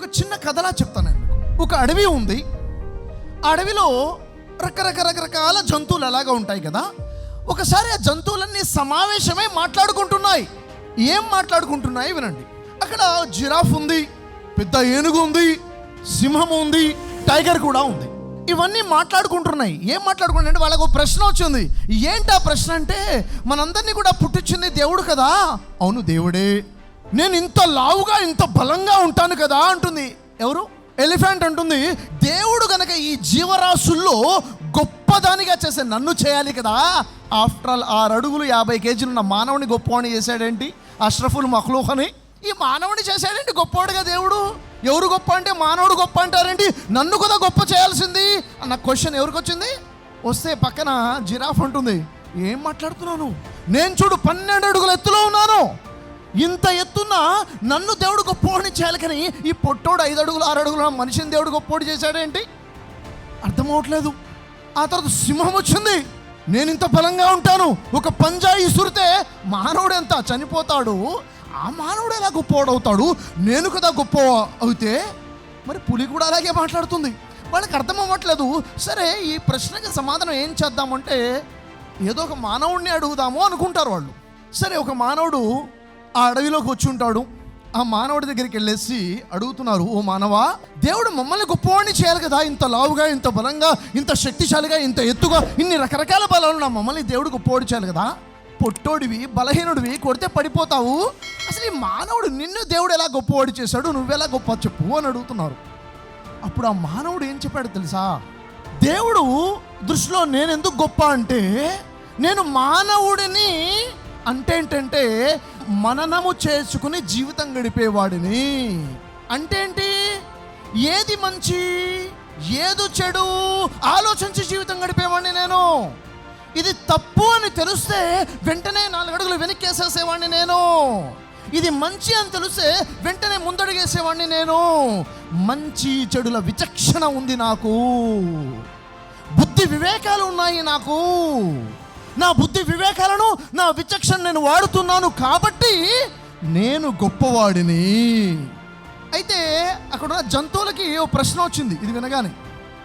ఒక చిన్న కథలా చెప్తాను నేను ఒక అడవి ఉంది. ఆ అడవిలో రకరక రకరకాల జంతువులు ఎలాగా ఉంటాయి కదా. ఒకసారి ఆ జంతువులన్నీ సమావేశమై మాట్లాడుకుంటున్నాయి. ఏం మాట్లాడుకుంటున్నాయి వినండి. అక్కడ జిరాఫ్ ఉంది పెద్ద ఏనుగు ఉంది సింహం ఉంది టైగర్ కూడా ఉంది. ఇవన్నీ మాట్లాడుకుంటున్నాయి. ఏం మాట్లాడుకుంటున్నాయి అంటే వాళ్ళకు ఒక ప్రశ్న వచ్చింది. ఏంటి ఆ ప్రశ్న అంటే మనందరినీ కూడా పుట్టించింది దేవుడు కదా. అవును దేవుడే. నేను ఇంత లావుగా ఇంత బలంగా ఉంటాను కదా అంటుంది. ఎవరు? ఎలిఫెంట్ అంటుంది. దేవుడు గనక ఈ జీవరాశుల్లో గొప్పదానిగా చేసే నన్ను చేయాలి కదా. ఆఫ్టర్ ఆల్ ఆరు అడుగులు యాభై కేజీలు ఉన్న మానవుని గొప్పవాణి చేశాడేంటి? అష్రఫుల్ మహ్లూహని అని ఈ మానవుని చేశాడేంటి గొప్పవాడుగా దేవుడు? ఎవరు గొప్ప అంటే మానవుడు గొప్ప అంటారేంటి? నన్ను కూడా గొప్ప చేయాల్సింది అన్న క్వశ్చన్ ఎవరికి వచ్చింది? వస్తే పక్కన జిరాఫ్ అంటుంది. ఏం మాట్లాడుతున్నాను నేను చూడు పన్నెండు అడుగుల ఎత్తులో ఉన్నాను. ఇంత ఎత్తున్న నన్ను దేవుడు గొప్పోడిని చేయాలి కానీ ఈ పొట్టోడు ఐదు అడుగులు ఆరు అడుగులు మనిషిని దేవుడు గొప్పోడు చేశాడేంటి? అర్థమవట్లేదు. ఆ తర్వాత సింహం వచ్చింది. నేను ఇంత బలంగా ఉంటాను. ఒక పంజా ఇసురితే మానవుడు ఎంత చనిపోతాడు? ఆ మానవుడు ఎలా గొప్పవాడవుతాడు నేను కదా గొప్ప అవుతే? మరి పులి కూడా అలాగే మాట్లాడుతుంది. వాళ్ళకి అర్థం అవ్వట్లేదు సరే ఈ ప్రశ్నకి సమాధానం ఏం చేద్దామంటే ఏదో ఒక మానవుడిని అడుగుదాము అనుకుంటారు వాళ్ళు. సరే ఒక మానవుడు ఆ అడవిలోకి వచ్చి ఉంటాడు. ఆ మానవుడి దగ్గరికి వెళ్ళేసి అడుగుతున్నారు ఓ మానవా దేవుడు మమ్మల్ని గొప్పవాడిని చేయాలి కదా? ఇంత లావుగా ఇంత బలంగా ఇంత శక్తిశాలిగా ఇంత ఎత్తుగా ఇన్ని రకరకాల బలాలు నా మమ్మల్ని దేవుడు గొప్పవాడు చేయాలి కదా? పొట్టోడివి బలహీనుడివి కొడితే పడిపోతావు. అసలు ఈ మానవుడు నిన్ను దేవుడు ఎలా గొప్పవాడు చేశాడు? నువ్వెలా గొప్ప చెప్పు అని అడుగుతున్నారు. అప్పుడు ఆ మానవుడు ఏం చెప్పాడు తెలుసా? దేవుడు దృష్టిలో నేను ఎందుకు గొప్ప అంటే నేను మానవుడిని అంటే ఏంటంటే మననము చేసుకుని జీవితం గడిపేవాడిని. అంటే ఏంటి? ఏది మంచి ఏదు చెడు? ఆలోచించి జీవితం గడిపేవాడిని నేను. ఇది తప్పు అని తెలిస్తే వెంటనే నాలుగడుగులు వెనక్కేసేసేవాడిని నేను. ఇది మంచి అని తెలిస్తే వెంటనే ముందడుగేసేవాడిని నేను. మంచి చెడుల విచక్షణ ఉంది నాకు. బుద్ధి వివేకాలు ఉన్నాయి నాకు. నా బుద్ధి వివేకాలను నా విచక్షణ నేను వాడుతున్నాను కాబట్టి నేను గొప్పవాడిని. అయితే అక్కడ ఉన్న జంతువులకి ఓ ప్రశ్న వచ్చింది ఇది వినగానే.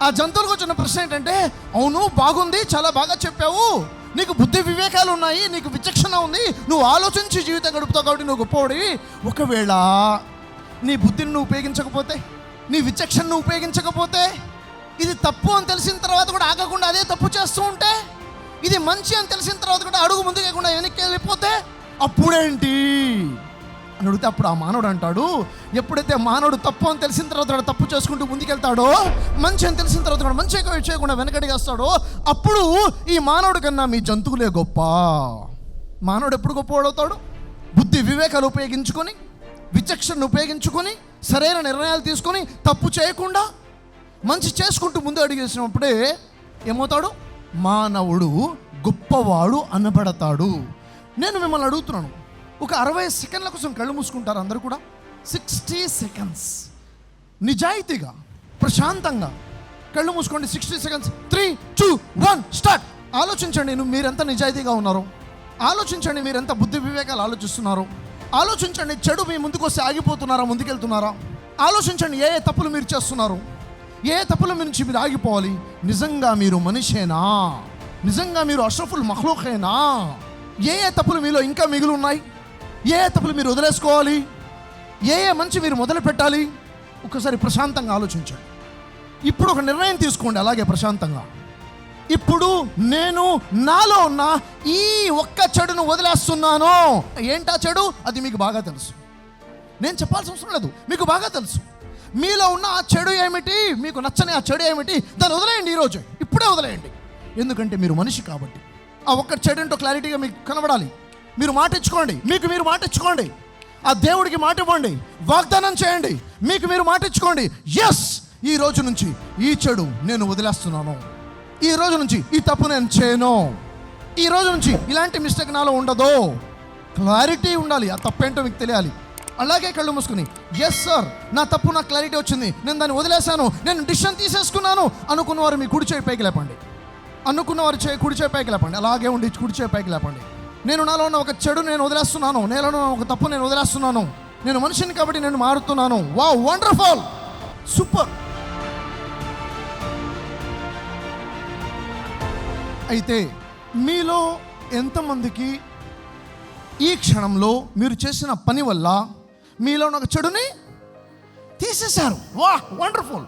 ఆ జంతువులకు వచ్చిన ప్రశ్న ఏంటంటే అవును బాగుంది చాలా బాగా చెప్పావు. నీకు బుద్ధి వివేకాలు ఉన్నాయి నీకు విచక్షణ ఉంది నువ్వు ఆలోచించి జీవితం గడుపుతావు కాబట్టి నువ్వు గొప్పవాడివి. ఒకవేళ నీ బుద్ధిని నువ్వు ఉపయోగించకపోతే నీ విచక్షణను ఉపయోగించకపోతే ఇది తప్పు అని తెలిసిన తర్వాత కూడా ఆగకుండా అదే తప్పు చేస్తూ ఉంటే ఇది మంచి అని తెలిసిన తర్వాత కూడా అడుగు ముందుకు లేకుండా వెనక్కి వెళ్ళిపోతే అప్పుడేంటి? అని అడిగితే అప్పుడు ఆ మానవుడు అంటాడు ఎప్పుడైతే మానవుడు తప్పు అని తెలిసిన తర్వాత వాడు తప్పు చేసుకుంటూ ముందుకెళ్తాడో మంచి అని తెలిసిన తర్వాత కూడా మంచి చేయకుండా వెనకడిగేస్తాడో అప్పుడు ఈ మానవుడి కన్నా మీ జంతువులే గొప్ప. మానవుడు ఎప్పుడు గొప్పవాడవుతాడు బుద్ధి వివేకాలు ఉపయోగించుకొని విచక్షణను ఉపయోగించుకొని సరైన నిర్ణయాలు తీసుకొని తప్పు చేయకుండా మంచి చేసుకుంటూ ముందు అడిగేసినప్పుడే ఏమవుతాడు? మానవుడు గొప్పవాడు అనబడతాడు. నేను మిమ్మల్ని అడుగుతున్నాను. ఒక అరవై సెకండ్ల కోసం కళ్ళు మూసుకుంటారు అందరూ కూడా? Sixty seconds. నిజాయితీగా ప్రశాంతంగా కళ్ళు మూసుకోండి. Sixty seconds. Three two one start. ఆలోచించండి నువ్వు మీరెంత నిజాయితీగా ఉన్నారు. ఆలోచించండి మీరెంత బుద్ధి వివేకాలు ఆలోచిస్తున్నారు. ఆలోచించండి చెడు మీ ముందుకు వస్తే ఆగిపోతున్నారా ముందుకెళ్తున్నారా? ఆలోచించండి ఏ ఏ తప్పులు మీరు చేస్తున్నారు. ఏ తప్పుల నుంచి మీరు ఆగిపోవాలి? నిజంగా మీరు మనిషేనా? నిజంగా మీరు అష్రఫుల్ మహ్లూఖేనా ఏ ఏ తప్పులు మీలో ఇంకా మిగిలి ఉన్నాయి? ఏ ఏ తప్పులు మీరు వదిలేసుకోవాలి? ఏ ఏ మంచి మీరు మొదలు పెట్టాలి? ఒకసారి ప్రశాంతంగా ఆలోచించండి. ఇప్పుడు ఒక నిర్ణయం తీసుకోండి అలాగే ప్రశాంతంగా. ఇప్పుడు నేను నాలో ఉన్న ఈ ఒక్క చెడును వదిలేస్తున్నాను. ఏంటా చెడు? అది మీకు బాగా తెలుసు. నేను చెప్పాల్సిన అవసరం లేదు. మీకు బాగా తెలుసు. మీలో ఉన్న ఆ చెడు ఏమిటి? మీకు నచ్చని ఆ చెడు ఏమిటి? దాన్ని వదిలేయండి ఈరోజు. ఇప్పుడే వదిలేయండి. ఎందుకంటే మీరు మనిషి కాబట్టి. ఆ ఒక్క చెడు ఏంటో క్లారిటీగా మీకు కనబడాలి. మీరు మాట ఇచ్చుకోండి. మీకు మీరు మాట ఇచ్చుకోండి. ఆ దేవుడికి మాట ఇవ్వండి. వాగ్దానం చేయండి. మీకు మీరు మాట ఇచ్చుకోండి. ఎస్ ఈ రోజు నుంచి ఈ చెడు నేను వదిలేస్తున్నాను. ఈ రోజు నుంచి ఈ తప్పు నేను చేయను. ఈ రోజు నుంచి ఇలాంటి మిస్టేక్ నాలో ఉండదు. క్లారిటీ ఉండాలి. ఆ తప్పేంటో మీకు తెలియాలి. అలాగే కళ్ళు మూసుకుని ఎస్ సార్ నా తప్పు నాకు క్లారిటీ వచ్చింది. నేను దాన్ని వదిలేశాను. నేను డిసిషన్ తీసేసుకున్నాను. అనుకున్న వారు మీ కుడి చేయి పైకి లేపండి. అనుకున్న వారు చేయి కుడి చేయి పైకి లేపండి. అలాగే ఉండి కుడి చేయి పైకి లేపండి. నేను నాలో ఉన్న ఒక చెడు నేను వదిలేస్తున్నాను. నేలలో ఒక తప్పు నేను వదిలేస్తున్నాను. నేను మనిషిని కాబట్టి నేను మారుతున్నాను. వా వండర్ఫుల్ సూపర్ అయితే మీలో ఎంతమందికి ఈ క్షణంలో మీరు చేసిన పని వల్ల మీలో ఉన్న ఒక చెడుని తీసేశారు. వా వండర్ఫుల్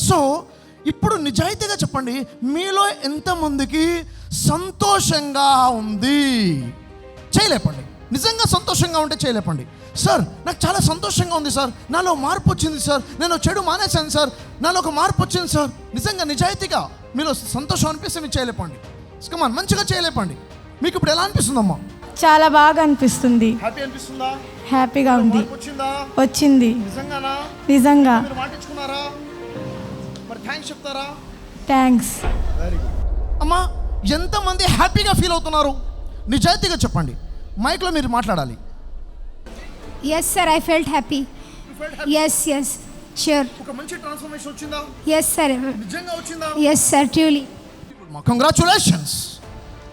సో ఇప్పుడు నిజాయితీగా చెప్పండి మీలో ఎంతమందికి సంతోషంగా ఉంది? చేయలేపండి. నిజంగా సంతోషంగా ఉంటే చేయలేపండి. సార్ నాకు చాలా సంతోషంగా ఉంది సార్ నాలో మార్పు వచ్చింది సార్ నేను చెడు మానేశాను సార్ నాలో ఒక మార్పు వచ్చింది సార్ నిజంగా నిజాయితీగా మీలో సంతోషం అనిపిస్తే మీరు చేయలేపండి. కమాన్ మంచిగా చేయలేపండి. మీకు ఇప్పుడు ఎలా అనిపిస్తుందమ్మా? చాలా బాగా అనిపిస్తుంది. హ్యాపీ అనిపిస్తుందా? హ్యాపీగా ఉంది. వచ్చిందా. నిజంగా. మీరు మాటించుకున్నారా మరి థ్యాంక్స్ అమ్మా ఎంతమంది హ్యాపీగా ఫీల్ అవుతున్నారు? నిజాయితీగా చెప్పండి. మైక్లో మీరు మాట్లాడాలి. Yes, sir, I felt happy. Yes, yes, sure. ఒక మంచి ట్రాన్స్ఫర్మేషన్ వచ్చిందా? Yes, sir. నిజంగా వచ్చిందా? Yes, sir, truly. Congratulations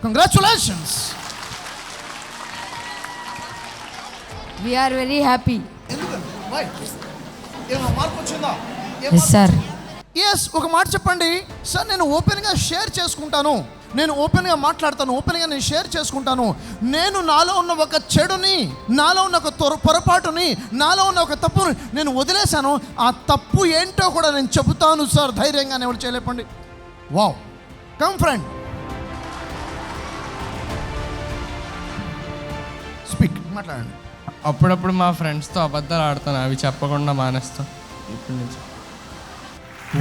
congratulations We are very happy. ఎందుకండి? వై ఏమైనా మార్పు వచ్చిందా? Yes, sir. ఎస్ ఒక మాట చెప్పండి. సార్ నేను ఓపెన్గా షేర్ చేసుకుంటాను. నేను ఓపెన్గా మాట్లాడతాను. ఓపెన్గా నేను షేర్ చేసుకుంటాను. నేను నాలో ఉన్న ఒక చెడుని నాలో ఉన్న ఒక తొర పొరపాటుని నాలో ఉన్న ఒక తప్పుని నేను వదిలేశాను. ఆ తప్పు ఏంటో కూడా నేను చెబుతాను సార్ ధైర్యంగా ఎవరు చేయలేపండి. వావ్ కమ్ ఫ్రెండ్ స్పీక్ మాట్లాడండి. అప్పుడప్పుడు మా ఫ్రెండ్స్తో అబద్ధాలు ఆడతాను అవి చెప్పకుండా మానేస్తాం. ఇప్పటి నుంచి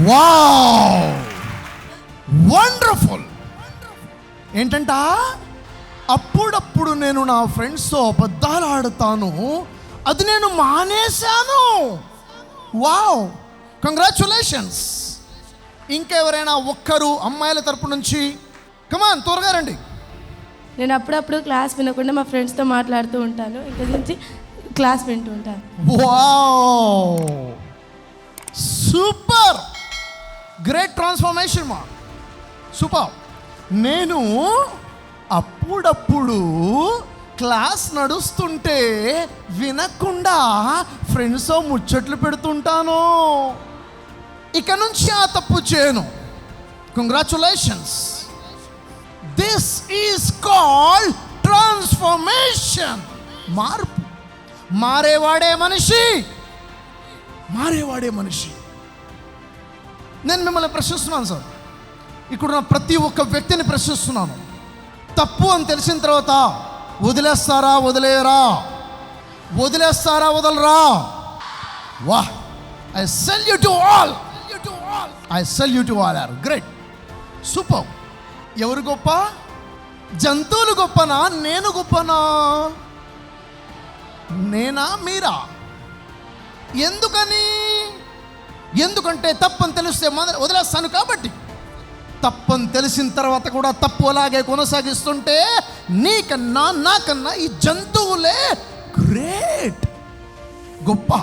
వావ్! వండర్ఫుల్! ఏంటంట? అప్పుడప్పుడు నేను నా ఫ్రెండ్స్తో అబద్ధాలు ఆడుతాను అది నేను మానేశాను! వావ్! కంగ్రాచులేషన్స్! ఇంకెవరైనా ఒక్కరు అమ్మాయిల తరపు నుంచి కమాన్ త్వరగా రండి. నేను అప్పుడప్పుడు క్లాస్ వినకుండా మా ఫ్రెండ్స్తో మాట్లాడుతూ ఉంటాను. ఇంకా నుంచి క్లాస్ వింటూ ఉంటాను. వావ్! సూపర్! గ్రేట్ ట్రాన్స్ఫర్మేషన్ మా. సూపర్. నేను అప్పుడప్పుడు క్లాస్ నడుస్తుంటే వినకుండా ఫ్రెండ్స్తో ముచ్చట్లు పెడుతుంటాను. ఇక నుంచి ఆ తప్పు చేయను. Congratulations this is call transformation మార్పు. మారేవాడే మనిషి. మారేవాడే మనిషి. నేను మిమ్మల్ని ప్రశ్నిస్తున్నాను సార్. ఇక్కడున్న ప్రతి ఒక్క వ్యక్తిని ప్రశ్నిస్తున్నాను. తప్పు అని తెలిసిన తర్వాత వదిలేస్తారా వదిలేయరా? వదిలేస్తారా వదలరా? వా I salute to all I salute to all are great super ఎవరు గొప్ప? జంతువులు గొప్పనా? నేను గొప్పనా? నేనా? మీరా? ఎందుకని? ఎందుకంటే తప్పని తెలిస్తే మొదలు వదిలేస్తాను కాబట్టి. తప్పని తెలిసిన తర్వాత కూడా తప్పు అలాగే కొనసాగిస్తుంటే నీకన్నా నాకన్నా ఈ జంతువులే గ్రేట్. గొప్ప.